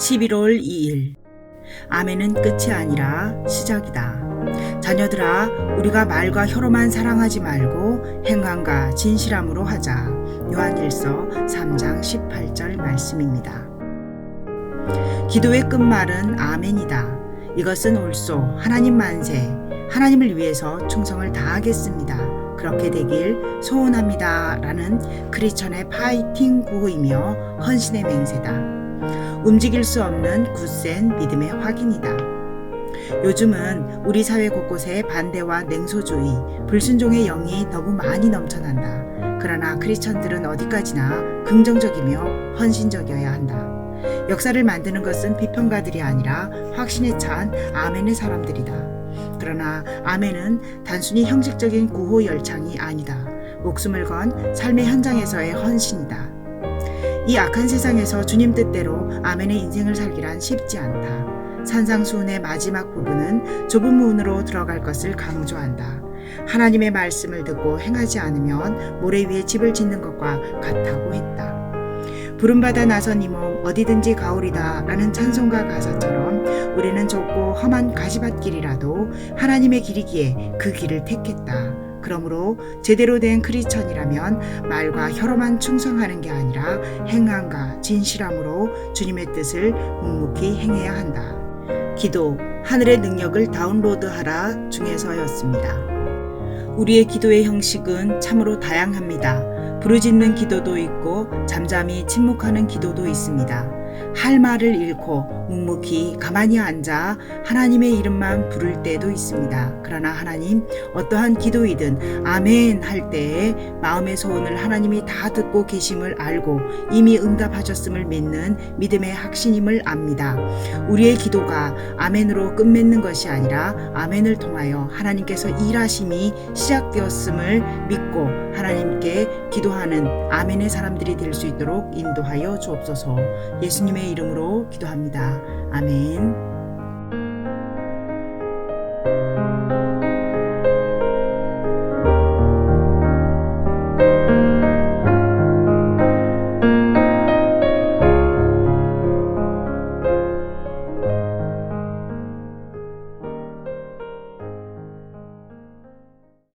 11월 2일 아멘은 끝이 아니라 시작이다. 자녀들아, 우리가 말과 혀로만 사랑하지 말고 행함과 진실함으로 하자. 요한일서 3장 18절 말씀입니다. 기도의 끝말은 아멘이다. 이것은 옳소. 하나님 만세. 하나님을 위해서 충성을 다하겠습니다. 그렇게 되길 소원합니다. 라는 크리천의 파이팅 구호이며 헌신의 맹세다. 움직일 수 없는 굳센 믿음의 확인이다. 요즘은 우리 사회 곳곳에 반대와 냉소주의, 불순종의 영이 너무 많이 넘쳐난다. 그러나 크리스천들은 어디까지나 긍정적이며 헌신적이어야 한다. 역사를 만드는 것은 비평가들이 아니라 확신에 찬 아멘의 사람들이다. 그러나 아멘은 단순히 형식적인 구호 열창이 아니다. 목숨을 건 삶의 현장에서의 헌신이다. 이 악한 세상에서 주님 뜻대로 아멘의 인생을 살기란 쉽지 않다. 산상수훈의 마지막 부분은 좁은 문으로 들어갈 것을 강조한다. 하나님의 말씀을 듣고 행하지 않으면 모래 위에 집을 짓는 것과 같다고 했다. 부름받아 나선 이몸 어디든지 가오리다 라는 찬송가 가사처럼 우리는 좁고 험한 가시밭길이라도 하나님의 길이기에 그 길을 택했다. 그러므로 제대로 된 크리스천이라면 말과 혀로만 충성하는 게 아니라 행함과 진실함으로 주님의 뜻을 묵묵히 행해야 한다. 기도, 하늘의 능력을 다운로드하라 중에서였습니다. 우리의 기도의 형식은 참으로 다양합니다. 부르짖는 기도도 있고 잠잠히 침묵하는 기도도 있습니다. 할 말을 잃고 묵묵히 가만히 앉아 하나님의 이름만 부를 때도 있습니다. 그러나 하나님 어떠한 기도이든 아멘 할 때에 마음의 소원을 하나님이 다 듣고 계심을 알고 이미 응답하셨음을 믿는 믿음의 확신임을 압니다. 우리의 기도가 아멘으로 끝맺는 것이 아니라 아멘을 통하여 하나님께서 일하심이 시작되었음을 믿고 하나님께 기도하는 아멘의 사람들이 될 수 있도록 인도하여 주옵소서. 예수님의 이름으로 기도합니다. 아멘.